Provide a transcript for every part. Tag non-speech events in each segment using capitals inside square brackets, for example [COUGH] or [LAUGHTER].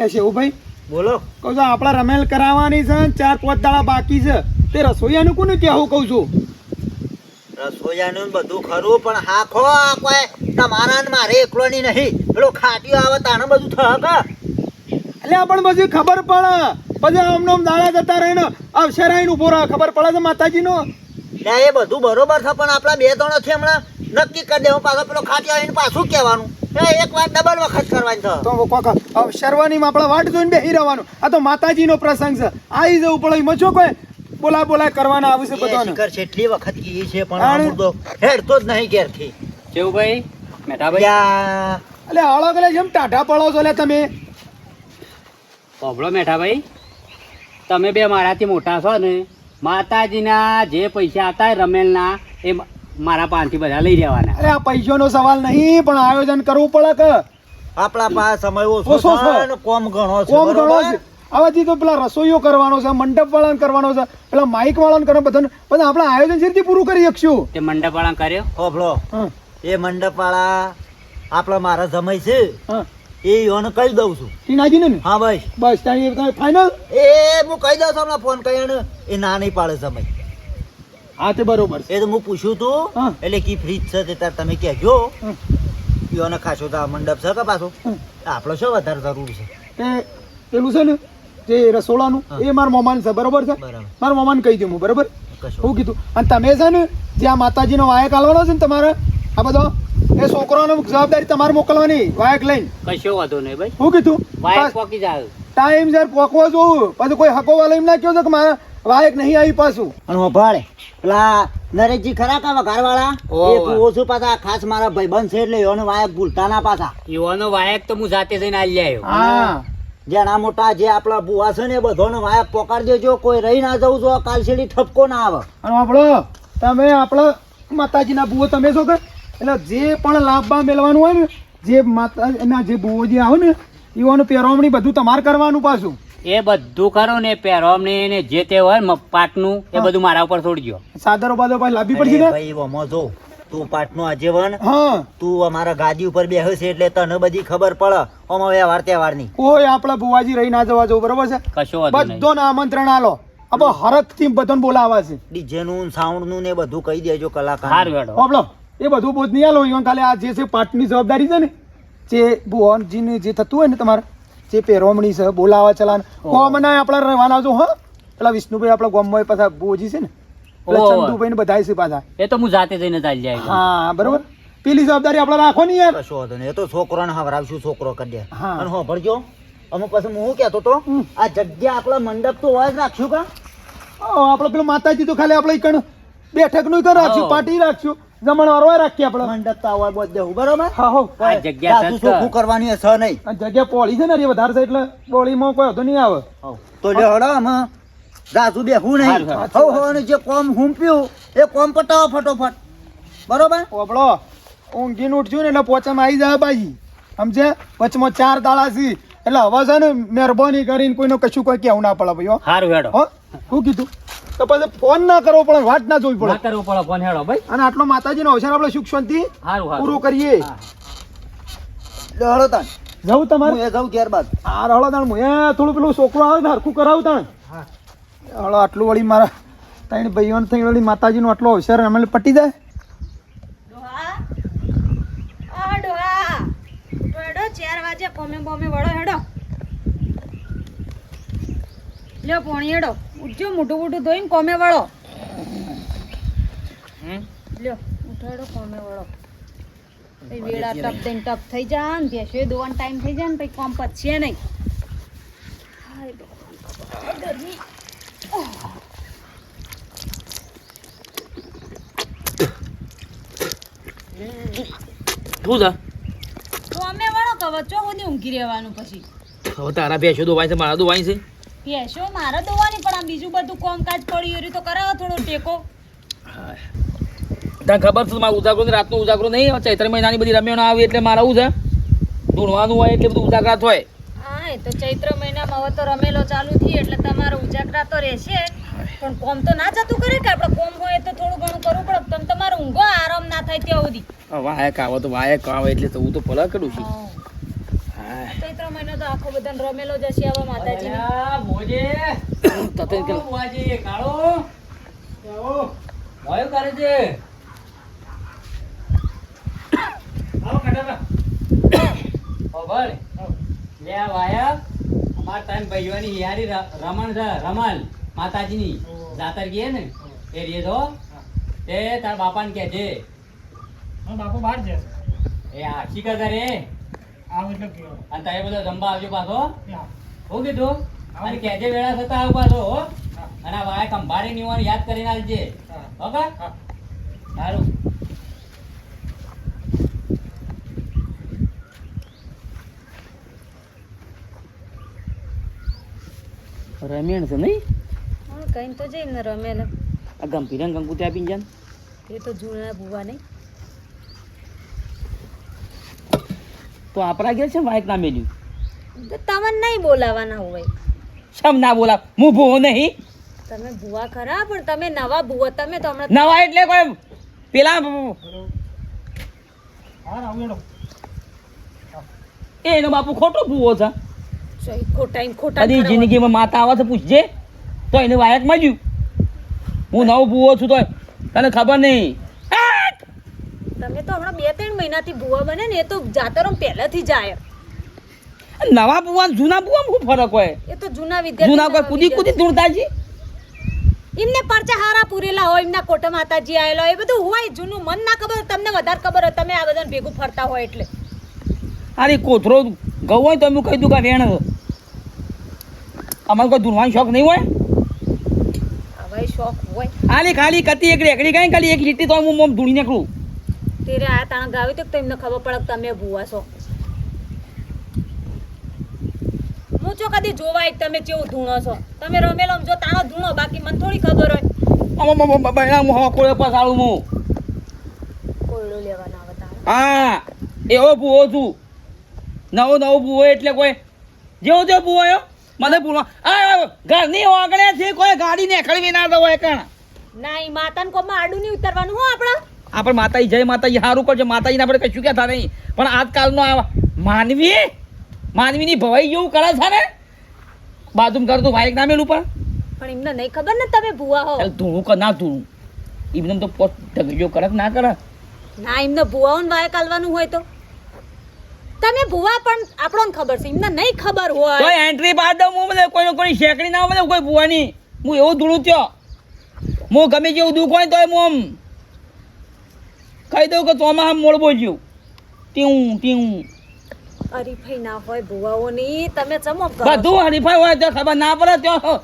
એટલે શેવુભાઈ બોલો. કહું છું આપણા રમેલ કરાવવાની છે ચાર પાંચ દાડા બાકી છે. તે રસોઈયાનું કોને કહેવું કહું છું? રસોઈયાનું બધું ખરું પણ હા ખો કોઈ તમારા ને મારે એકલોની નહીં. પેલો ખાટીઓ આવે તાને બધું થક. એટલે પણ પછી ખબર પડે. પછી આમનો આમ દાડા જતા રહીને અવસર આવીને ઊભો રહે. ખબર પડે છે માતાજીનો? ના એ બધું બરોબર છે પણ આપણા બે ત્રણ છે હમણાં. નક્કી કરી દેવું પાછો પેલો ખાટીઓ આવીને પાછું કહેવાનું. એક વાર ડબલ વખત કરવાની છે તો કોક શરવાની આપણે વાટ જોઈને બે રહેવાનું. આ તો માતાજીનો પ્રસંગ છે. આવી જવું પડે એમાં છો કોઈ બોલા બોલા કરવાના આવશે બધાને. છે એટલી વખત કીધી છે પણ આ મુર્દો હેડતો જ નહીં ઘેરથી. કેવુંભાઈ મેઠાભાઈ? ભાઈ અલે આળો ગલે જેમ ટાઢા પડો છો લે તમે. પોબળો મેઠાભાઈ તમે બે મારાથી મોટા છો ને? માતાજીના જે પૈસા હતા રમેલના એ મારા પાસેથી બધા લઈ જવાના. અરે આ પૈસાનો સવાલ નહીં પણ આયોજન કરવું પડે કે? આપણા પાસે સમય ઓછો છે. છે કોમ ઘણો છે કોમ ઘણો? છે. આવાથી તો પેલા રસોઈઓ કરવાનો છે મંડપ વાળાને કરવાનો છે પેલા માઇક વાળાને કરવાનો બધાને. બધા આપણે આયોજન જેથી પૂરું કરી શકશું? તે મંડપવાળા કર્યો? હોભળો. હા. એ મંડપ વાળા આપણા મારા સમય છે હા. એ યોને કહી દઉં છું. ટીનાજીને ને? હા ભાઈ. બસ ત્યાં તમે ફાઇનલ એ હું કહી દઉં છું હમણાં ફોન કરીને એ ના નહીં પાડે સમય. હા તે બરોબર છે. એ તો હું પૂછ્યું તું હા. એટલે કી ફ્રીજ છે તે તાર તમે કહેજો. યોને ખાસો તો મંડપ છે કે પાછો? આપણો શું વધારે જરૂર છે. તે પેલું છે ને જે રસોડાનું એ મારા મોમાન છે બરોબર છે? મારા મોમાન કહી દઉં હું બરોબર? હું કીધું અને તમે છે ને જે આ માતાજીનો વાયક આલવાનો છે ને તમારે આ બધો એ છોકરાનો જવાબદારી તમારે મોકલવાની વાયક લઈને. કશો વાંધો નહીં ભાઈ. હું કીધું વાયક પોકી જાય ટાઈમ સર પોકવો જોવું પછી કોઈ હકો વાળો એમ ના કહો છે કે મારા વાયક નહીં આવી પાછું. અને ભાડે પેલા નરેશજી ખરા કા વઘાર વાળા ઓવે. એ ઓછું પાછા ખાસ મારા ભાઈબંધ છે એટલે એનો વાયક ભૂલતા ના પાછા. એનો વાયક તો હું જાતે જઈને આલી આવ્યો હા. જેના મોટા જે આપણા બુવા છે ને બધો બધાને વાયક પોકાડી દેજો કોઈ રહી ના જવું જો કાલ છેડી ઠપકો ના આવે. અને આપણો તમે આપણા માતાજીના બુઓ તમે છો કે? એટલે જે પણ લાભમાં મેળવાનું હોય ને જે માતા એના જે બુઓ જે આવે ને એવાનું પહેરવણી બધું તમારે કરવાનું પાછું. એ બધું કરો ને પહેરવામને ને જે તે હોય પાટનું એ બધું મારા ઉપર છોડજો સાદરો બાદરો પાછી લાવવી પડશે ને? ભાઈ જો તું પાટનું આજીવન હા. તું અમારા ગાદી ઉપર બેહ્યો છે એટલે તને બધી ખબર પડે. ઓમ વ્યવહાર તહેવારની. કોઈ આપણા ભુવાજી રહી ના જવા જવું બરોબર છે? કશો વાંધો નહીં. આમંત્રણ આલો. આપણે હરખથી બધાને બોલાવા છે. ડીજે નું સાઉન્ડનું ને બધું કહી દેજો કલાકાર હાર વેડો બાબલો એ બધું બોજ નહીં આલો. ઈવન ખાલી આ જે છે પાટની જવાબદારી છે ને જે ભુવનજીને જે થતું હોય ને તમારે જે પહેરવણી છે બોલાવા ચલાન. ગોમના આપણા રહેવાના છો હા. પેલા વિષ્ણુભાઈ આપણા ગોમમાં પાછા બોજી છે ને. પેલા ચંદુભાઈ ને બધા છે પાછા. એ તો હું જાતે જઈને ચાલી જાય હા બરોબર. પેલી જવાબદારી આપણે રાખો ને યાર. કશો હતો એ તો છોકરાને હવરાવશું છોકરો કરી દે. અને હો ભરજો અમે પછી હું કેતો કહેતો તો આ જગ્યા આપણા મંડપ તો હોય જ રાખશું કા? આપણે પેલું માતાજી તો ખાલી આપણે કણ બેઠકનું તો રાખશું હા. પાર્ટી રાખશું. જમણવાર હોય રાખીએ આપણે. મંડપ તો બોજ દેવું બરોબર? હા હો. આ જગ્યા જાતું સસ્ત. કરવાની હશે નહીં. આ જગ્યા પોળી છે ને રે વધારે છે એટલે પોળીમાં કોઈ હતો નહીં આવે. તો લ્યો હડો અમે જાસુ બેહું નહીં. હારું, હારું. હવ હવ ને જે કોમ હુંપ્યું એ કોમ પટાવો ફટોફટ. બરોબર? ઓબળો. ઊંઘીને ઉઠ્યું ને એટલે પોચામાં આવી જાય બાજી સમજે? વચમાં ચાર દાડા સી એટલે હવે છે ને મહેરબાની કરીને કોઈનો કશું કોઈ કેવું ના પડે ભાઈ હો. હેડો. હો? શું કીધું? તો પછી ફોન ના કરવો પડે વાત ના જોવી ના પડે કરવો પડે ફોન હેડો ભાઈ. અને આટલો માતાજીનો અવસર આપણે સુખ શાંતિ હારું પૂરું કરીએ. હળો તાણ. જવું તમારે? એ જવું ત્યાર બાદ આ રળો તાણ હું થોડું પેલું છોકરો આવે ને હરખું કરાવું તાણ. હળો આટલું વળી મારા ત્રણ ભાઈઓ થઈ વળી માતાજીનો આટલો અવસર અમે પટી જાય. ચાર વાગે કોમે બોમે વળો હેડો. લ્યો પોણી હેડો ઉઠજો મોટું મોટું ધોઈને કોમે વળો. લ્યો ઉઠાડો કોમે વળો. વેળા ટપ દઈને ટપ થઈ જાય ને ભેંસો દોવાનો ટાઈમ થઈ જાય ને પછી કોમ પચશે નહીં. ગરમી. શું છે કોમે વળો કે વચ્ચો ઊંઘી રહેવાનું પછી? હવે તારા ભેંસો દોવાય છે મારા દોવાય છે. ભેંસો મારે દોવાની પણ આ બીજું બધું કોમકાજ પડ્યું એ તો કરાવો થોડો ટેકો. તને ખબર છે મારો ઉજાગરો રાતનો ઉજાગરો નહીં ચૈત્ર મહિનાની બધી રમ્યો ના આવે એટલે મારે આવું છે? ધૂણવાનું હોય એટલે બધું ઉજાગરા હોય. હા એ તો ચૈત્ર મહિનામાં હવે તો રમેલો ચાલુ થઈ એટલે તમારો ઉજાગરા તો રહેશે. પણ કોમ તો ના જતું કરે કે આપણે કોમ હોય તો થોડું ઘણું કરવું પડે. પણ તમારો ઊંઘો આરામ ના થાય ત્યાં સુધી. વાયક આવે તો વાયક આવે એટલે તો હું તો ભલા કરું છું. ચૈત્ર મહિનો તો આખો બધાને રમેલો જશે આવા માતાજીને. અલ્યા, મોજે. તતન કે બુઆજી, કાળો. મોયો કરે છે. આવો, કટાકા. ઓ, ભળ. લે આ વાયા અમાર ભાઈઓની યારી રમણ છે રમણ માતાજીની. જાતર ગઈ ને? એ રીએ તો તે તાર બાપાને કે છે. બાપુ બહાર છે. એ આખી કા કરે આવ એટલે કેવો અને તારે બધો રંબા આવજો પાછો. હું કીધું અને કેજે વેળા થતા આવ પાછો હો. અને આ વાય કંભારી નિવાન યાદ કરીને આવજે. ઓકે સારું. રમેણ છે નહીં? હા કઈ તો જઈને રમેલ આ ગંભીર ગંગુ ત્યાં પીંજન જાન એ તો જૂના ભૂવા નહીં. તો આપણા ઘેર છે વાયક ના મેલ્યું? તો તમને નહીં બોલાવાના હોય. શમ ના બોલા હું ભૂવો નહીં. તમે ભૂવા ખરા પણ તમે નવા ભૂવા. તમે તો હમણાં નવા એટલે કોઈ પેલા એ એનો બાપુ ખોટો ભૂવો છે. સહી ખોટા એમ ખોટા કદી જિંદગીમાં માતા આવે છે પૂછજે. તો એને વાયક મળ્યું. હું નવો ભૂવો છું તો તને ખબર નહીં. તમે તો હમણાં બે મહિનાથી ભૂવા બને ને એ તો જાતરો પહેલેથી જાય. નવા ભૂવા જૂના ભૂવા શું ફરક હોય? એ તો જૂના વિદ્યાર્થી જૂના કોઈ કુદી કુદી ધૂળતાજી એમને પરચા હારા પૂરેલા હોય એમના કોટા માતાજી આવેલા હોય એ બધું હોય જૂનું મન ના ખબર તમને વધારે ખબર હોય તમે આ બધાને ભેગું ફરતા હોય એટલે. અરે કોથરો ગૌ હોય તો એમ કહી દઉં કે વેણ. અમારે કોઈ ધૂળવાનો શોખ નહીં હોય? હવે શોખ હોય. ખાલી ખાલી કતી એક રેકડી કાંઈ ખાલી એક લીટી તો હું મોમ ધૂળી નીકળું તેરે આ તાણ ગાવી તો એમને ખબર પડે કે તમે ભૂવા છો. હું જો કદી જોવાય તમે કેવું ધૂણો છો. તમે રમેલો જો તાણો ધૂણો બાકી મને થોડી ખબર હોય. બહેણા હું કોળે પસાડું હું. કોળો લેવાના આવે હા એવો ભૂવો છું. નવો નવો ભૂવો એટલે કોઈ જેવો તેવો ભૂવો આવ્યો મને ભૂલો આ ઘરની વાગણે છે કોઈ ગાડી ને ખળવી ના દો કણ. ના ઈ માતાને કોમાં આડું નહીં ઉતરવાનું હો આપણા. આપણે માતાજી જય માતાજી સારું કરજો. માતાજીને આપણે કશું કહેતા નહીં. પણ આજકાલનો આ માનવી માનવીની ભવાઈ જેવું કરે છે ને? બાજુમ કરતું વાઈક ના મેલું પણ. પણ એમને નહીં ખબર ને તમે ભૂવા હો. ધૂણું કે ના ધૂણું. એમને તો પોત ઢગલીઓ કરે કે ના કરે? ના એમને ભૂવાઓને વાયક આલવાનું હોય તો. તમે ભૂવા પણ આપણને ખબર છે. એમને નહીં ખબર તો હોય એન્ટ્રી બાદ હું મને કોઈને કોઈ શેકડી ના મળે કોઈ ભૂવાની. હું એવું ધૂણું થયો. હું ગમે જેવું દુઃખ હોય તોય હું આમ કહી દઉં કે ચોમાસા મોડ બોલ્યું ટીવું ટીવું હરીફાઈ ના હોય ભૂવાઓની તમે ચમો બધું હરીફાઈ હોય તો ખબર ના પડે ત્યાં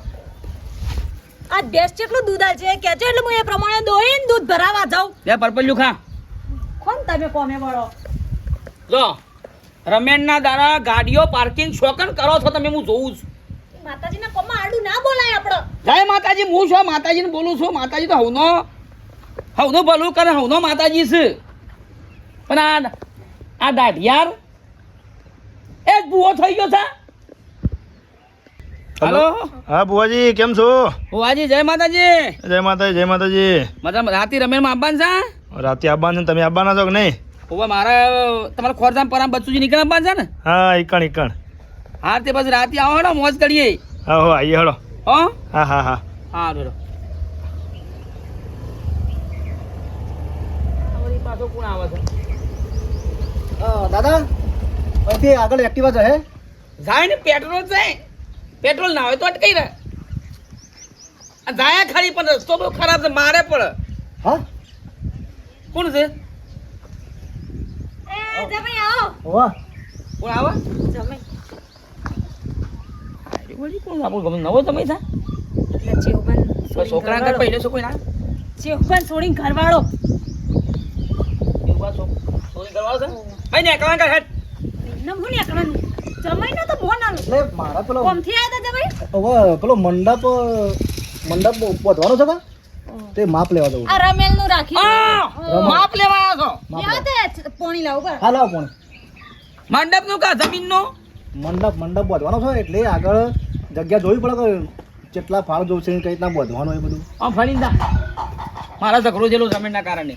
આ દેશ કેટલું દૂધ આ છે કે એટલે હું એ પ્રમાણે દોઈને દૂધ ભરાવા જાઉં. બે પરપલ્યું ખા. કોણ તમે કોમે વળો? જો રમેણના દારા ગાડીઓ પાર્કિંગ શોકન કરો છો તમે હું જોઉં છું. માતાજીના કોમાં આડું ના બોલાય આપણો. જય માતાજી હું છું માતાજીને બોલું છું? માતાજી તો હવનો હવનો ભલું કરે હવનો માતાજી છે. પણ આ આ દાઢિયાર એ બુઓ થઈ ગયો છે. હલો. હા બુવાજી કેમ છો? ભુવાજી જય માતાજી. જય માતાજી જય માતાજી. મતલબ રાતે રમેણમાં આવવાનું છે? રાતે આવવાનું છે તમે આવવાના છો કે નહીં? હવે મારે તમારા ખોરધામ પરામ બચ્ચુજી નીકળ આવવાનું છે ને? હા એકણ એકણ હા તે પછી રાતે આવો હેડો મોજ કરીએ. હા હો આવીએ હળો હો? હા હા હા. હા હેડો પાછો કોણ આવે છે? દાદા અહીંથી આગળ એક્ટિવા છે જાય ને પેટ્રોલ જાય. પેટ્રોલ ના હોય તો અટકાઈ રહે. જાય ખરી પણ રસ્તો બહુ ખરાબ છે મારે પણ. હા? કોણ છે? એ આવો. વાહ કોણ આવે? જમાઈ. વળી કોણ? આપણું ગમે નવો તમે છે. એટલે ચેવબન છોકરા આગળ પહેલો છો કોઈ ના? ચેવબન છોડીને ઘરવાળો. એવું છો- ચોરી કરવાનો છે ભાઈ ને એકલા આગળ હેડ. એમને હું ને એકલા જમાઈ નો તો મોન આલું. એટલે મારા પેલો કોમથી આયા તા જમાઈ? હવે પેલો મંડપ મંડપ વધવાનો છે તે માપ લેવા દઉં આ રમેલ. નું રાખી માપ લેવા. આવ્યો છો. પોણી લાવ બર હા લાવો પણ. મંડપનું કા જમીનનું મંડપ મંડપ બાંધવાનો છે એટલે આગળ જગ્યા જોવી પડે કે કેટલા ફાળ જોશે છે કઈ રીતના બાંધવાનું એ બધું. આમ ફરીને દા મારા ઝઘડો જેલો જમીનના કારણે.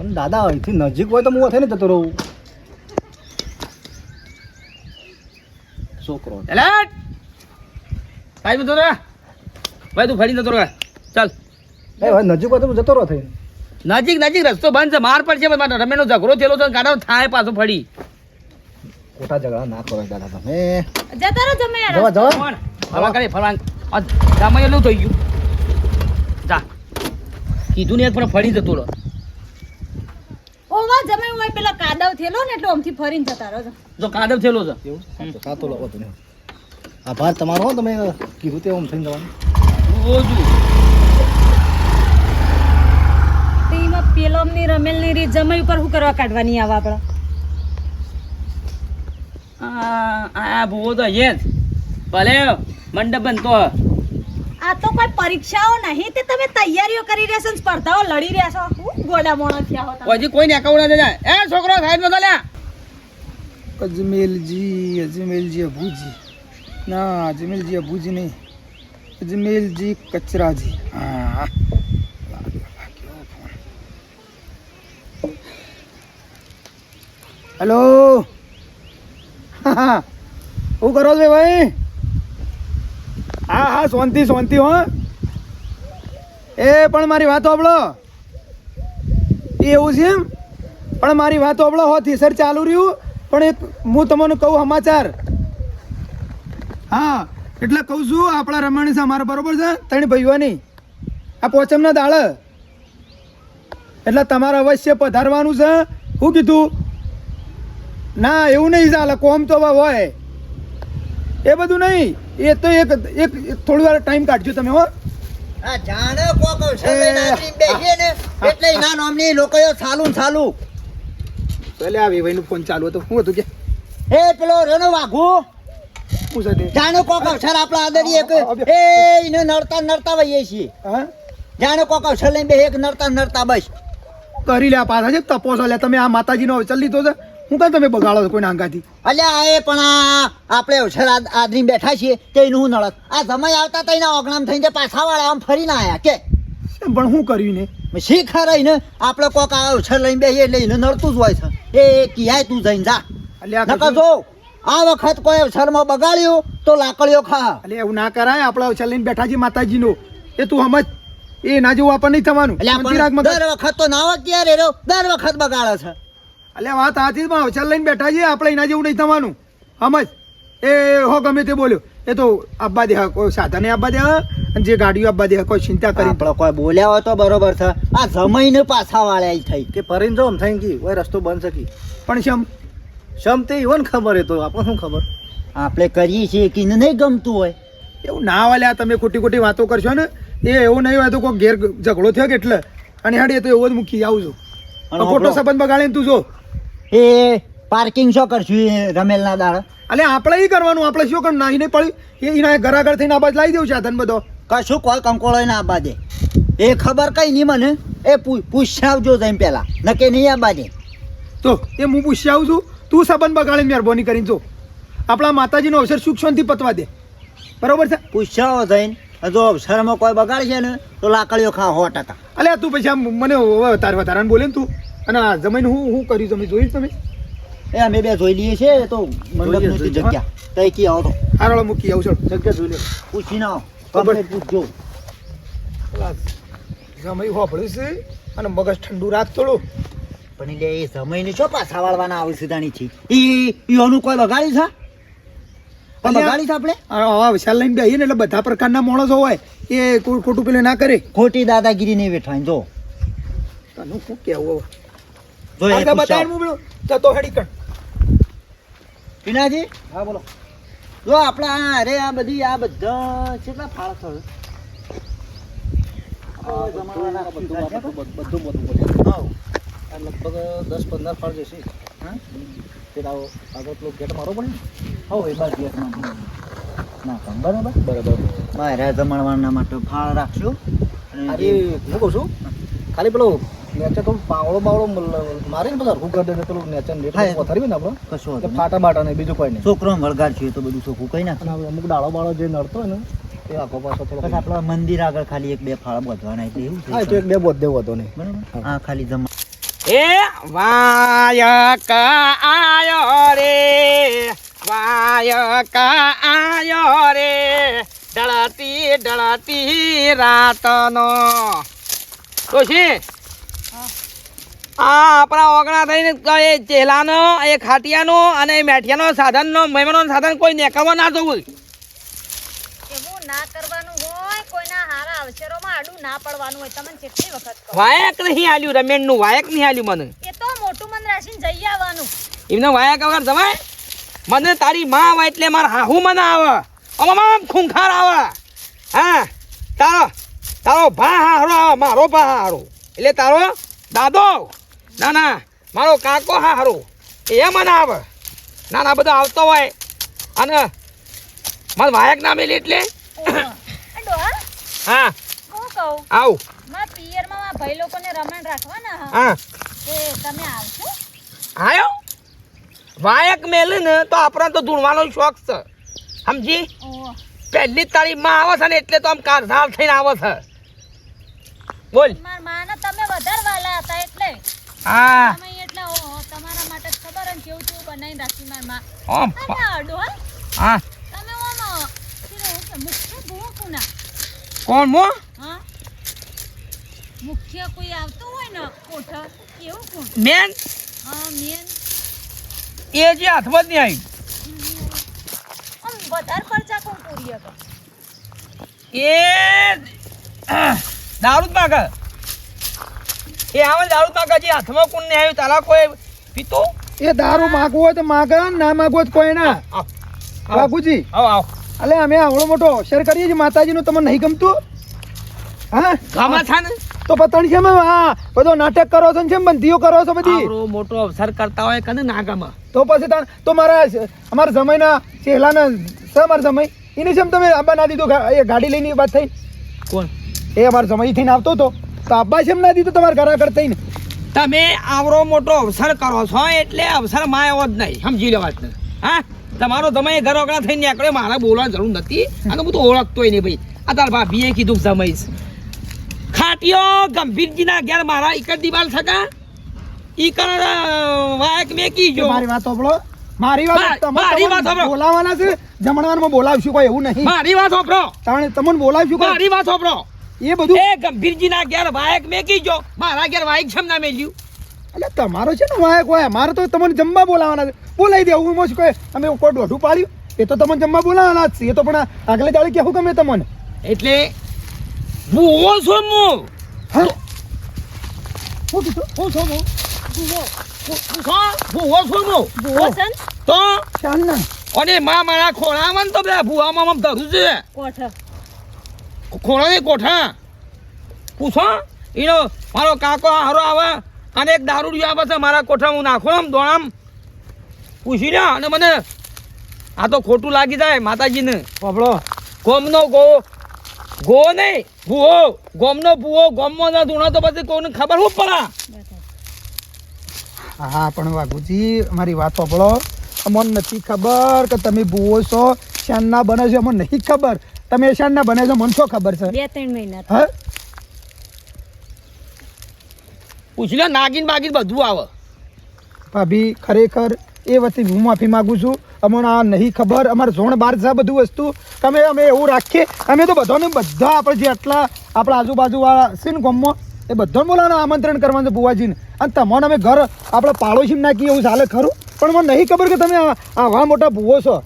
પણ દાદા અહીંથી નજીક હોય તો હું થઈને જતો રહું. છોકરો. એટલે કાઈ જતો ભાઈ તું ફરી જતો રહે. ચાલ. નજીક હોય તો હું જતો રહો થઈ નજીક નજીક રસ્તો બંધ છે માર પડશે પણ મારો રમેનો ઝઘડો થયેલો છે ગાડો થાય પાછો ફરી. ખોટા ઝઘડા ના કરો દાદા તમે. જતા રહો તમે જવા જવા. હવા કરે ફરવા એટલું થઈ ગયું. જા. કીધું ને પણ ફરી જતો રહો. ઓવા જમે હોય પેલો કાદવ થેલો ને એટલે ઓમથી ફરીને જતા રહો જો કાદવ થેલો છે. સાતો લાવો તને આભાર તમારો હો, તમે કીધું તે ઓમ થઈને જવાનું. ઓજુ તેમાં પેલોમની રમેલની રીત જમાઈ ઉપર શું કરવા કાઢવાની આવે આપણે આ આ ભૂવો તો યે જ. ભલે મંડપ બનતો આ તો કોઈ પરીક્ષાઓ નહીં તે તમે તૈયારીઓ કરી રહ્યા છો ને સ્પર્ધાઓ લડી રહ્યા છો. હું ગોડા મોણા થયા હો હજી કોઈ ને અકાઉન્ટ જાય એ છોકરો સાઈડમાં લ્યા. અજમેલજી અજમેલજી અભુજી. ના અજમેલજી અભુજી નહીં. અજમેલજી કચરાજી. હા. હેલો. હા. શું કરો છો ભાઈ? હા હા, શાંતિ શાંતિ, હો. એ, પણ મારી વાત એ એવું છે એમ? પણ મારી વાત સાંભળો, હો, થીસર ચાલુ રહ્યું. પણ એક, હું તમને કહું સમાચાર. હા, એટલે કહું છું, આપણા રમણી છે અમારા બરોબર છે ત્રણ ભાઈઓની આ પોચમના દાળ. એટલે તમારે અવશ્ય પધારવાનું છે. શું કીધું, ના, એવું નહીં ચાલે કોમ તો હોય. એ બધું નહીં. એ તો એક એક થોડી વાર ટાઈમ કાઢજો તમે હો. આ જાણે કોક આદરીને બેસીએ ને એટલે એના નામની લોકો ચાલુ ને ચાલુ એટલે આ વેવાઈનું ફોન ચાલુ હતો શું હતું કે? એ પેલો રેનો વાઘુ? જાણે કોક અવસર આપણા આદરી એક એ એને નડતા નડતા વહીએ છીએ. હા? જાણે કોક અવસર લઈને બે એક નડતા નડતા બસ. કરી લે પાછા છે તપોસો લે તમે આ માતાજીનો અવસર લીધો છે હું કાં તમે બગાડો છો કોઈ નાંગાથી? અલ્યા એ પણ આ આપણે અવસર આદરી બેઠા છીએ તે એનું હું નળક આ સમય આવતા તો એના ઓગણામ થઈને પાછાવાળા પાછા વાળા આમ ફરીને આવ્યા કે? પણ શું કર્યું ને? શી ખરાય ને આપણે કોક આ અવસર લઈને બેસીએ એટલે એને નડતું જ હોય છે. એ કિયાય તું જઈને જા. અલ્યા જો આ વખત કોઈ અવસરમાં બગાડ્યું તો લાકડીઓ ખા. એટલે એવું ના કરાય આપણે અવસર લઈને બેઠા છીએ માતાજીનો. એ તું સમજ. એ ના જેવું આપણને નહીં થવાનું. દર વખત તો ના રહ્યો? દર વખત બગાડે છે. અલ્યા વાત છે, પણ અવસર લઈને બેઠા છીએ આપણે એના જેવું નહીં થવાનું. સમજ? એ હો ગમે તે બોલ્યો. એ તો આપવા દે હા, કોઈ સાધને આપવા દે અને જે ગાડીઓ આપવા દે કોઈ ચિંતા કરી. આપણે કોઈ બોલ્યા હોય તો બરોબર છે. આ જમાઈને પાછા વાળ્યા થઈ. કે ફરીને જો થઈ ગઈ ઓય રસ્તો બંધ શકી પણ શમ? શમ તે ઈવન ખબર એ તો આપણે શું ખબર? આપણે કરીએ છીએ કે નહીં ગમતું હોય. એવું ના વાલ્યા તમે ખોટી ખોટી વાતો કરશો ને એ એવું નહીં હોય તો કોઈ ઘેર ઝઘડો થયો કે એટલે? અને હાડી તો એવો જ મૂકી આવું છું. ખોટો સંબંધ બગાડીને તું જો. એ પાર્કિંગ શું કરશું એ રમેલના દાડા એટલે આપણે એ કરવાનું આપણે શું કરવું નાહી નહીં પડી એ એના ઘર આગળ થઈને આબાજ લાવી દેવું સાધન બધો. કશું કોઈ કંકોળો ના આબાજે. એ ખબર કઈ નહીં મને? એ પૂ- આવજો જઈને પેલા. નકે નહીં આબાજે? તો એ હું પૂછી આવું છું તું સંબંધ બગાડીને મહેરબાની કરીને જો. આપણા માતાજીનો અવસર સુખ શાંતિ પતવા દે. બરોબર છે? પૂછ્યા જઈને. જો અવસરમાં કોઈ બગાડશે ને તો લાકડીઓ ખા સો ટકા અલ્યા તું પછી આમ મને વધારે વધારાને બોલે ને તું. અને આ જમીન હું હું કર્યું? તમે જોયું તમે. એ અમે બે જોઈ લઈએ છીએ તો મંડપની જોઈએ, જગ્યા. તઈ કી આવો તો. હારો મૂકી આવું છું જગ્યા જોઈ લે. પૂછી ના ખબર. તમને પૂછજો. જમાઈ હોભળ્યું છે અને મગજ ઠંડુ રાખ થોડું. પણ એટલે એ સમયને છો પાછા વાળવાના આવે સીધાની છે? ઈ ઈઓનું કોઈ બગાડી છે? કોઈ બગાડી છે આપણે? વિશાલ લઈને બેહીએ ને એટલે બધા પ્રકારના માણસો હોય. એ ખોટું પેલું ના કરે. ખોટી દાદાગીરી નહીં બેઠા જો. તને શું કેવું જો એ. બતાવીને હું પેલું જતો હેડી કણ ટીનાજી હા બોલો. જો આપણા આ અરે આ બધી આ બધા કેટલા ફાળ થયો? બધું બધું બધું આ લગભગ દસ પંદર ફાળ જશે. હા? તે આવો આગળ પેલો ગેટ મારો પડે હો એ બાર દિવસ ના પણ બરાબર. બરાબર. મારે જમાડવાના માટે ફાળ રાખશું અને હું કહું છું ખાલી પેલો નેચર થોડું બાવળો બાવળો મારે ને બધા હરખું કરી દે પેલું નેચર ને પથારી ને આપણે કશું એટલે ફાટા બાટા નહીં બીજું કોઈ નહીં. છોકરો વળગાડ છે તો બધું ચોખ્ખું કઈ નાખ અને અમુક ડાળો બાળો જે નડતો હોય ને એ આખો પાછો થોડો બસ આપણા મંદિર આગળ ખાલી એક બે ફાળ બાંધવાના એટલે એવું હા તો એક બે બોધ દેવો હતો નહીં. બરાબર? હા. ખાલી જમા એ વાયક આયો રે વાયક આયો રે ડળતી ડળતી રાતનો. ડોશી આ આપણા ઓગણા થઈને એ ચેલાનો એ ખાટિયાનો અને એ મેઠિયાનો સાધનનો મહેમાનો સાધન કોઈ નેકળવા ના જવું ના કરવાનું હોય કોઈના હારા અવસરોમાં આડું ના પડવાનું હોય તમને કેટલી વખત વાયક નહીં આલ્યું રમેણનું વાયક નહીં આલ્યું મને. એ તો મોટું મન રાખીને જઈ આવવાનું. એમને વાયક વગર જવાય? મને તારી માં આવે એટલે મારા હાહુ મને આવે. અમામ ખૂંખાર આવે. હા તારો તારો ભા હારો આવે મારો ભા હારો એટલે તારો દાદો. ના ના મારો કાકો હા હારું. એ મને આવે. ના ના બધો આવતો હોય. અને મારે વાયક ના મેલી એટલે? હા? આવ. મારા પિયરમાં મારા ભાઈ લોકોને રમણ રાખવાના હા. એ તમે આવશો આયો? વાયક મેલે ને તો આપણને તો ધૂણવાનો શોખ છે. સમજી. પહેલી જ આવે છે ને એટલે તો આમ કારધાર થઈને આવે છે. બોલ. મારા માને તમે વધારે વાલા હતા એટલે તમારા માટે ખબર ને કેવું કેવું બનાવી રાખી મારમાં ઓમ અને હા. તમે ઓમ મુખ્ય ભૂકુના કોના? કોણ મો? હા? મુખ્ય કોઈ આવતું હોય ને કોઠા? કેવું કોણ? મેન? હા મેન. એ જે હાથમાં જ નહીં આમ વધારે ખર્ચા કોણ પૂરી હતો એ દારૂ જ માગે. એ આવે દારૂ માગે જે હાથમાં કોણ નહીં આવ્યું? તારા કોઈ પીતો? એ દારૂ માગવું હોય તો માગે ના માગવું તો કોઈ ના. વાઘુજી આવ. આવ અલે અમે આવડો મોટો અવસર કરીએ છીએ માતાજીનું તમને નહીં ગમતું? હા? છે ને. તો પતણ છે હા. બધો નાટક કરો છો ને કેમ બંધીઓ કરો છો બધી? મોટો અવસર કરતા હોય કને ના ગમે. તો પછી તાન તો મારા અમારા જમાઈના ચેલાના છે મારા જમાઈ? એને જેમ તમે આબા ના દીધો એ ગાડી લઈને વાત થઈ? કોણ? એ અમારા જમાઈ થઈને આવતો હતો. તો આબા છે ના દીધું તમારા ઘર આગળ થઈને? તમે આવરો મોટો અવસર કરો છો એટલે અવસરમાં આવ્યો જ નહીં. સમજી લો વાતને હા? તમારો તમે ઘર ઓગળા થઈને નીકળ્યો મારે બોલવાની જરૂર નથી. અને બધું ઓળખતોય નહીં ભાઈ. આ તાર ભાભીએ કીધું જમાઈશ ખાટીયો ગંભીરજીના ઘેર મારા એક જ દિવાલ સકા ઈ કણ વાયક મેં કીજો મારી વાત સાંભળો. મારી વાત મારી વાત સાંભળો. બોલાવવાના છે? જમણવારમાં બોલાવશું કોઈ એવું નહીં. મારી વાત સાંભળો. તમને બોલાવશું મારી વાત હોપરો એ બધું? એ ગંભીરજીના ઘેર વાયક મેકી જો. મારા ઘેર વાયક છમ ના મેલ્યું. એટલે તમારો છે ને વાયક હોય? મારે તો તમને જમવા બોલાવવાના છે. બોલાવી દે હું મોશ કોઈ અમે કોઈ દોઢું પાડ્યું. એ તો તમને જમવા બોલાવવાના જ છે. એ તો પણ આગલે દાડે કેવું ગમે તમને? એટલે ભૂવો છું હું. હા? શું કીધું? હું છું હું. ભૂવો ભૂવો છું હું. ભૂવો છે ને તો? અને મા મારા ખોળામાં તો બધા ભૂવામાં ધરું છે. કોઠા. ખોળા ને કોઠા? પૂછો. એનો મારો કાકો હારો આવે અને એક દારૂડિયો આવે છે મારા કોઠા હું નાખો આમ દોણામ પૂછી લ્યો અને મને આ તો ખોટું લાગી જાય માતાજીને. પબળો ગોમનો ગો ગો નહીં ભૂવો. ગોમનો ભૂવો ગોમમાં ના ધૂણો તો પછી કોઈને ખબર શું પડે? હા પણ વાઘુજી મારી વાત સાંભળો અમને નથી ખબર કે તમે ભૂવો છો શાનના બને છે અમને નહીં ખબર. તમે શાનના બને છો મને શું ખબર છે? બે ત્રણ મહિના. હા? પૂછી લો નાગીન બાગીન બધું આવે. ભાભી ખરેખર એ વચ્ચે હું માફી માગું છું. અમને આ નહીં ખબર. અમારે ઝોણ બાર છે બધું વસ્તુ. તમે અમે એવું રાખીએ. અમે તો બધાને બધા આપણે જે આટલા આપણા આજુબાજુવાળા છે ને ગામમાં એ બધાને બોલાવવાના આમંત્રણ કરવાનું છે ભુવાજીને. અને તમને અમે ઘર આપણે પાડોશીમાં નાખીએ એવું ચાલે ખરું? પણ મને નહીં ખબર કે તમે આવા મોટા ભૂવો છો.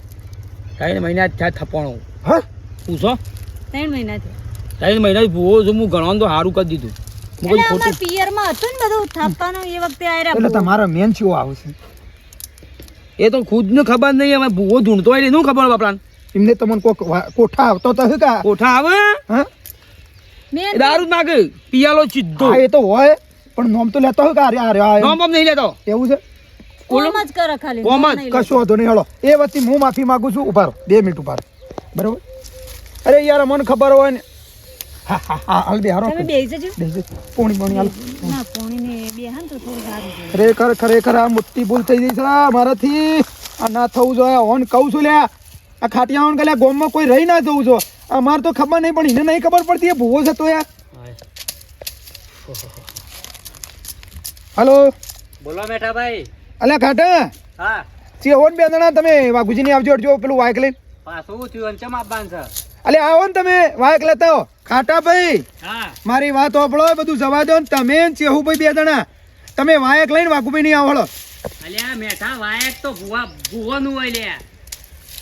ત્રણ મહિના થયા થપાણું હા? પૂછો ત્રણ મહિનાથી. ત્રણ મહિનાથી ભૂવો છું હું ગણવાનું તો સારું કરી દીધું. એટલે અમારા પિયરમાં હતું ને બધું થાપવાનું એ વખતે એટલે આયરા મેન ચેવો આવશે એ તો ખુદને ખબર નહીં હવે ભૂવો ધૂણતો હોય શું ખબર બાપડાને. એમને તમને કોઠા આવતો તો હે કોઠા આવે? હા? દારૂ જ માગે પિયાલો સીધો. એ તો હોય પણ નોમ તો લેતો હોય કે? અરે અરે આ નોમ નહીં લેતો. એવું છે? કોમ જ કરે ખાલી કોમ જ, નામ કશો વાંધો નહીં હળો. એ વચ્ચે હું માફી માંગુ છું ઊભા રહો બે મિનિટ ઊભા રહો બરોબર? અરે યાર મને ખબર હોય ને. હા હા હા હાલ બે હારો. તમે બેસી જજો. બેસજો. પોણી પોણી હાલ. ના પોણીને બે હા તો થોડું સારું ખરેખર ખરેખર આ મોટી ભૂલ થઈ ગઈ છે આ મારાથી. આ ના થવું જોઈએ ઓન કહું છું લ્યા આ. ખાટિયા ઓન કલ્યા ગોમમાં કોઈ રહી ના જવું જો. અમારે તો ખબર નહીં પણ એને નહીં ખબર પડતી એ ભૂવો છે તો યાર. હલો. બોલો મેઠા ભાઈ અલ્યા ખાટા? હા. ચેહો ને બે જણા તમે વાઘુજીની આવજો અડજો પેલું વાયક લઈને. પાછું થયું અંચમ આપવાનું છે? અલે આવો ને તમે વાયક લેતા હો ખાટા ભાઈ હા. મારી વાત હોપળો બધું જવા દો ને તમે ચેહુ ભાઈ બે જણા. તમે વાયક લઈને વાઘુભાઈ નહીં આવડો. અલ્યા મેઠા વાયક તો ભૂવા ભૂવાનું હોય લ્યા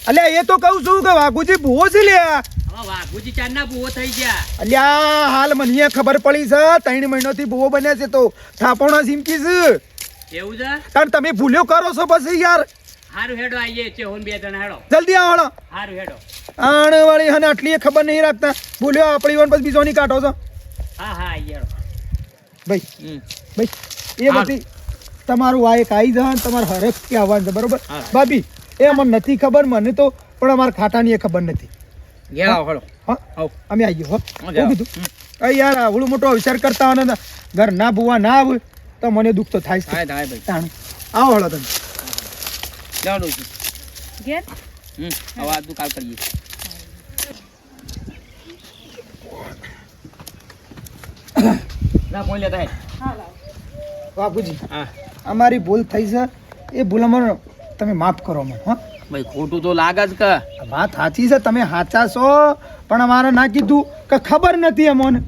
અલ્યા એ તો કહું છું કે વાઘુજી ભૂવો છે લ્યા વાઘુજી ભૂવો થઈ ગયા. અલ્યા હાલ મને ખબર પડી છે ત્રણ મહિનોથી ભૂવો બન્યા છે તો થાપોણા સિમકી છે. એવું છે? તમે ભૂલ્યો કરો છો પછી યાર. હારું હેડો આવીએ છે હોન બે જણા હેડો. જલ્દી આવો હળો. હારું હેડો. આણ વાળી હને આટલી ખબર નહીં રાખતા. ભૂલ્યો આપણી વન પછી બીજો ની કાઢો છો. હા હા આવીએ હેડો. ભાઈ ભાઈ એ બધી તમારું આ એક આવી જાય ને તમારે કે આવવાનું છે બરોબર? ભાભી એ મને નથી ખબર મને તો પણ અમારા ખાટાની એ ખબર નથી. ઘેર આવો હળો અમે આવી ગયો. કીધું યાર આવડું મોટો વિચાર કરતા હોય ને ઘર ના ભૂવા ના આવે તો મને દુઃખ તો. થાય થાય ભાઈ. આવો હળો તમે. જાઓ છું. ઘેર? હમ હવે આજનું કાલ કરીએ. ના કોઈ લેતા હે હા બાપુજી હા. અમારી ભૂલ થઈ છે. એ ભૂલ અમારો તમે માફ કરો મને હા. ભાઈ ખોટું તો લાગે જ કે? વાત સાચી છે તમે સાચા છો. પણ અમારે ના કીધું કે ખબર નથી અમોને.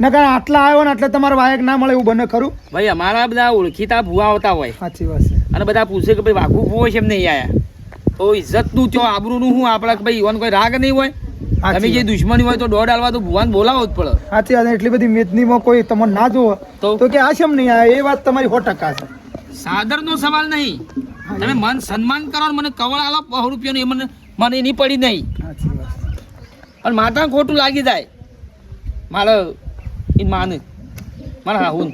નકર આટલા આવ્યો ને એટલે તમારે વાયક ના મળે એવું બને ખરું. ભાઈ અમારા બધા ઓળખીતા ભૂવા આવતા હોય. સાચી વાત છે. અને બધા પૂછે કે ભાઈ વાઘુ ભૂવો છે એમ નહીં આયા? તો ઇજ્જતનું ચો આબરૂનું હું આપણા ભાઈ ઈવન કોઈ રાગ નહીં હોય? તમે જે દુશ્મની હોય તો દોડ હાલવા તો ભુવાન બોલાવો જ પડે. સાચી વાત. એટલી બધી મેદનીમાં કોઈ તમને ના જોવો તો? કે શેમ નહીં આવે એ વાત તમારી સો ટકા છે. સાદરનો સવાલ નહીં. તમે મન સન્માન કરો મને કવળ આલો બહુ રૂપિયાનું એ મને મને એની પડી નહીં. પણ માતા ખોટું લાગી જાય. મારે એ માને. મારા હાહુન.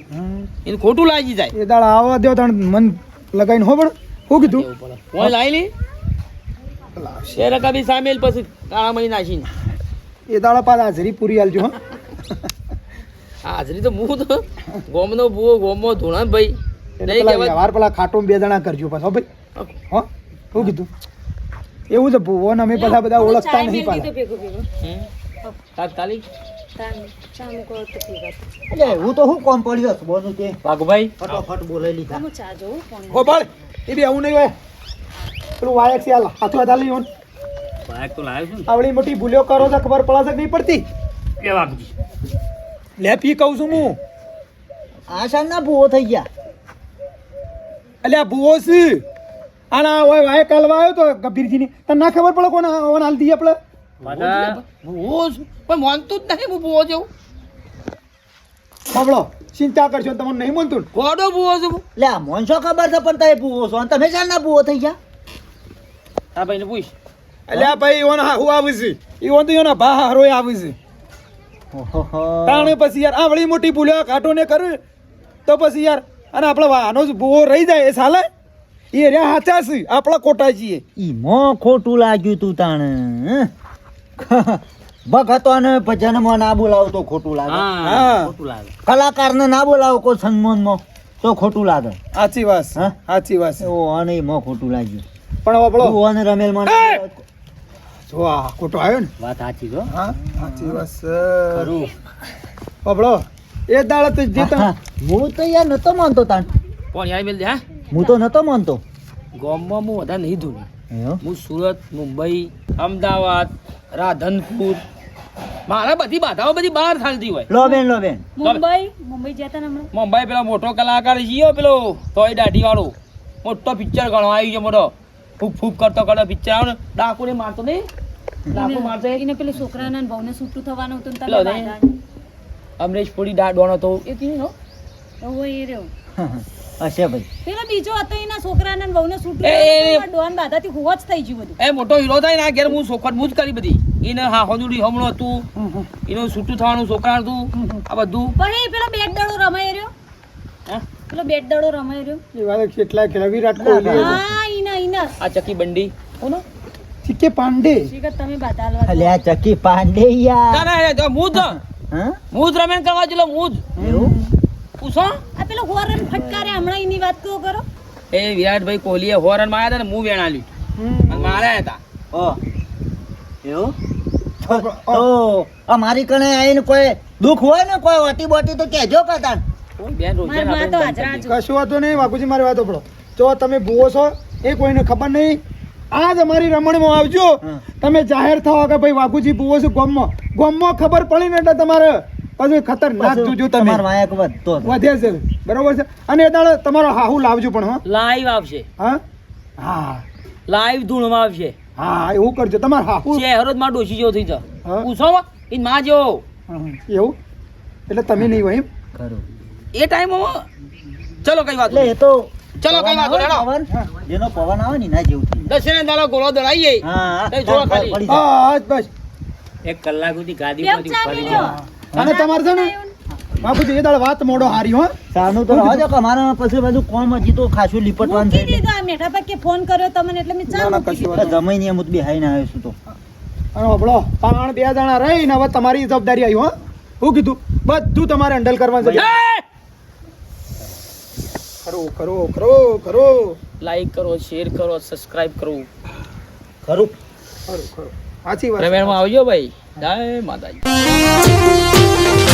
એને ખોટું લાગી જાય. એ દાડા આવવા દો તાણ મન લગાઈને હો પણ શું કીધું? કોઈ લાઈ લી? શેર કભી સામેલ પછી કાળા મહી નાખીને. એ દાડા પાછા હાજરી પૂરી આલજો હા. હાજરી તો હું તો ગોમનો બુઓ ગોમો ધોણા ભાઈ નહીં પેલા કહેવાય. વ્યવહાર પેલા ખાટો બે જણા કરજો પાછો ભાઈ. હો હું કીધું. એવું છે ભુવન અમે બધા બધા ઓળખતા નહીં પાછા. તાત્કાલિક? એટલે હું તો હું કોમ પડ્યો છું બોલું તે વાઘુભાઈ? ફટોફટ બોલાવી લીધા. હું ચા જોઉં કોણ એ બે આવું નહીં હોય. પેલું વાયક છે હાલ હાથો હાથ હાલી વાયક તો લાવ્યો છું આવડી મોટી ભૂલ્યો કરો તો ખબર પડે છે નહીં પડતી? ને એ વાઘુજી. લે પી કહું છું હું. આ શાના ભૂવો થઈ ગયા. એટલે આ ભૂવો છે. આના હોય વાયક હાલવા આવ્યો તો ગંભીરજીની. તને ના ખબર પડે કોને ઓન હાલ દઈએ આપણે? પાછા ભૂવો છું પણ માનતું જ નહીં હું ભૂવો જેવું. બાબળો ચિંતા કરશો તમને નહીં માનતું કોડો ભૂવો છું હું. લે આ મોનસો ખબર છે પણ તમે ભૂવો છો. અને તમે શાના ભૂવો થઈ ગયા? આ ભાઈને પૂછ. એટલે ભાઈ ઓન હું આવે છે. એ ઓન તો એનો ભા હારો આવે છે. તાણે પછી યાર આવડી મોટી ભૂલ્યો કાઢો ને કરે. તો પછી યાર અને આપણે આનો જ ભૂવો રહી જાય એ સાલે. એ રહ્યા હાચા છે આપણા કોટા છીએ. ઈમો ખોટું લાગ્યું તું તાણ [LAUGHS] ભગતો ને ભજનમાં ના બોલાવો તો ખોટું લાગે. હા ને લાગે. કલાકારને ના બોલાવો કોઈ સન્માનમાં તો ખોટું લાગે. સાચી વાત હા? સાચી વાત ઓ અને ઈમો ખોટું લાગ્યું. પણ આપણો ભૂવો રમેલ રમેલમાં ના એ! જો આ ખોટો આવ્યો ને. વાત સાચી જો હા. સાચી વાત ખરું. આપણો એ દાળ તો જીતા હું તો યાર નતો માનતો તાણ. પણ યાર મેલ દે હા? હું તો નતો માનતો. ગામમાં હું વધારે નહીં ધોની હું સુરત મુંબઈ અમદાવાદ રાધનપુર. મારા બધી બાધાઓ બધી બહાર ચાલતી હોય. લો બેન લો બેન. મુંબઈ? મુંબઈ જતા ને હમણાં? મુંબઈ પેલો મોટો કલાકાર જીયો પેલો તોય દાઢી વાળો મોટો પિક્ચર ઘણો આવી ગયો મોટો. ફૂક ફૂક કરતો કરતો પિક્ચર આવે ને ડાકુને મારતો નહીં? ડાકુ મારતો એને પેલી છોકરાના ભાવને છૂટું થવાનું હતું પેલો. અમરેશ પુરી દાડવાનો હતો. તો એ કેવું હો? ઓહો, એ રહ્યો. [LAUGHS] હશે ભાઈ. પેલો બીજો હતો એના છોકરાના ને વહુને એ. ડોન બાધાથી હુવા જ થઈ ગયું બધું. એ મોટો હીરો થાય ને આ ઘેર હું છોકર હું જ કરી બધી. એને હા હોજુડી હમણો હતું એનું છૂટું થવાનું છોકરા હતું આ બધું. પણ એ પેલો બેટ દડો રમાઈ રહ્યો? પેલો બેટ દડો રમાઈ રહ્યો? એ વાત કેટલા ખેલા વિરાટ કોહલી હા ઈના ઈના. આ ચકી બંડી. કોનો? ચકી પાંડે. તમે બાધા અલ્યા ચકી પાંડે યાર. ના ના, જો મુજ હા? મુજ રમેન કરવા જેલો મુજ એવું? પૂછો આ પેલો હોરન ફટકારે હમણાં એની વાત તો કરો. એ વિરાટભાઈ કોહલીએ હોરન માર્યા હતા ને હું વેણાલ્યું. અને માર્યા હતા. ઓ. એવું? તો- તો અમારી કણે આવીને કોઈ દુઃખ હોય ને કોઈ ઓટી બોટી તો કહેજો કતાન કોઈ બેન રોજે મારી માં તો હાજરા હાજર. કશું વાતો નહીં બાપુજી મારી વાત પડો જો તમે ભૂવો છો એ કોઈને ખબર નહીં. આજ અમારી રમણમાં આવજો. તમે જાહેર થવા કે ભાઈ વાઘુજી ભૂવો છો ગોમમાં. ગોમમાં ખબર પડી ને એટલે તમારે પછી ખતરનાક જોજો તમે. તમારો વાયક વધતો વધે છે. બરોબર છે? અને એ દાડે તમારો હાહુ લાવજો પણ હા. લાઈવ આવશે. હા? હા. લાઈવ ધૂળમાં આવશે. હા એવું કરજો. તમારો હાહુ ચહેરો જ માં ડોસી જેવો થઈ જા? પૂછો માં એ માં જેવો. એવું? એટલે તમે નહીં હોય એમ? ખરું. એ ટાઈમમાં ચલો કઈ વાત. એ તો ચલો કઈ વાત હેડો. પવન, જેનો પવન આવે ને ના જેવું થઈ દસે ને દાડો ગોળો દળાઈએ હા, જોવા ખાલી. હા બસ. એક કલાક સુધી ગાદી માંથી ઉપાડી ગયા. અને તમારે છે ને બાપુજી એ દાળ વાત મોડો હારી હો. સાનું તો દો અમારા પછી બધું કોમ હજી તો ખાસું લીપટવાનું છે. દીધો આ મેઠા પાકે ફોન કર્યો તમને એટલે મેં ચાલ ના, ના. જમાઈ ને એમ જ બેહાઈને આવ્યો છું તો. અને હોભળો પાણ બે જણા રહીને હવે તમારી જવાબદારી આવી હો. હું કીધું બધું તમારે હેન્ડલ કરવાનું છે! કરો કરો કરો કરો લાઈક કરો શેર કરો સબસ્ક્રાઇબ કરો. ખરું. ખરું ખરું. સાચી વાત છે. આવજો ભાઈ. જય માતાજી. Thank you.